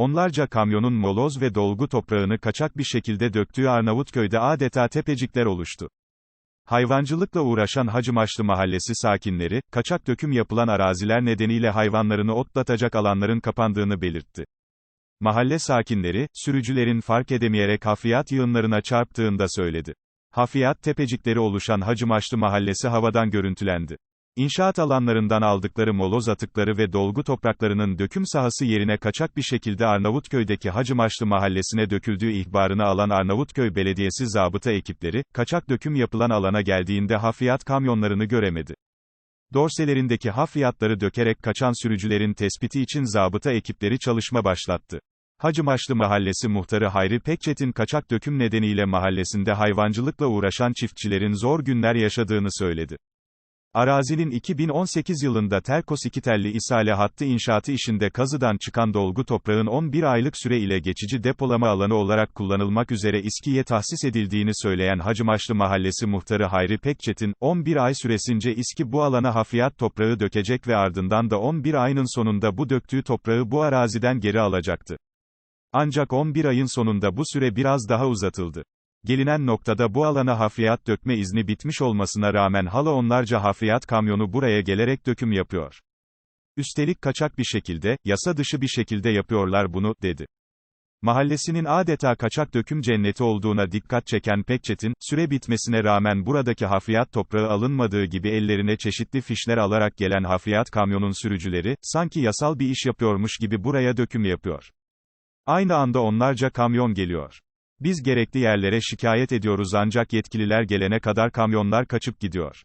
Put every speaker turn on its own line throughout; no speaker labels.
onlarca kamyonun moloz ve dolgu toprağını kaçak bir şekilde döktüğü Arnavutköy'de adeta tepecikler oluştu. Hayvancılıkla uğraşan Hacımaşlı mahallesi sakinleri, kaçak döküm yapılan araziler nedeniyle hayvanlarını otlatacak alanların kapandığını belirtti. Mahalle sakinleri, sürücülerin fark edemeyerek hafriyat yığınlarına çarptığında söyledi. Hafriyat tepecikleri oluşan Hacımaşlı mahallesi havadan görüntülendi. İnşaat alanlarından aldıkları moloz atıkları ve dolgu topraklarının döküm sahası yerine kaçak bir şekilde Arnavutköy'deki Hacımaşlı mahallesine döküldüğü ihbarını alan Arnavutköy Belediyesi zabıta ekipleri, kaçak döküm yapılan alana geldiğinde hafriyat kamyonlarını göremedi. Dorselerindeki hafriyatları dökerek kaçan sürücülerin tespiti için zabıta ekipleri çalışma başlattı. Hacımaşlı Mahallesi muhtarı Hayri Pekçet'in kaçak döküm nedeniyle mahallesinde hayvancılıkla uğraşan çiftçilerin zor günler yaşadığını söyledi. Arazinin 2018 yılında Terkos İkitelli İsale hattı inşaatı işinde kazıdan çıkan dolgu toprağın 11 aylık süre ile geçici depolama alanı olarak kullanılmak üzere İSKİ'ye tahsis edildiğini söyleyen Hacımaşlı Mahallesi muhtarı Hayri Pekçet'in, 11 ay süresince İSKİ bu alana hafriyat toprağı dökecek ve ardından da 11 ayın sonunda bu döktüğü toprağı bu araziden geri alacaktı. Ancak 11 ayın sonunda bu süre biraz daha uzatıldı. Gelinen noktada bu alana hafriyat dökme izni bitmiş olmasına rağmen hala onlarca hafriyat kamyonu buraya gelerek döküm yapıyor. Üstelik kaçak bir şekilde, yasa dışı bir şekilde yapıyorlar bunu, dedi. Mahallesinin adeta kaçak döküm cenneti olduğuna dikkat çeken Pekçet'in, süre bitmesine rağmen buradaki hafriyat toprağı alınmadığı gibi ellerine çeşitli fişler alarak gelen hafriyat kamyonun sürücüleri, sanki yasal bir iş yapıyormuş gibi buraya döküm yapıyor. Aynı anda onlarca kamyon geliyor. Biz gerekli yerlere şikayet ediyoruz ancak yetkililer gelene kadar kamyonlar kaçıp gidiyor.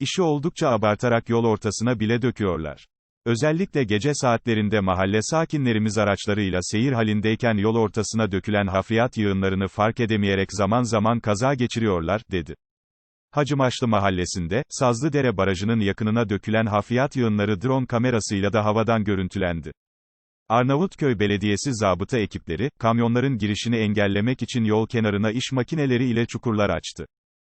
İşi oldukça abartarak yol ortasına bile döküyorlar. Özellikle gece saatlerinde mahalle sakinlerimiz araçlarıyla seyir halindeyken yol ortasına dökülen hafriyat yığınlarını fark edemeyerek zaman zaman kaza geçiriyorlar, dedi. Hacımaşlı mahallesinde, Sazlıdere Barajı'nın yakınına dökülen hafriyat yığınları drone kamerasıyla da havadan görüntülendi. Arnavutköy Belediyesi zabıta ekipleri, kamyonların girişini engellemek için yol kenarına iş makineleri ile çukurlar açtı.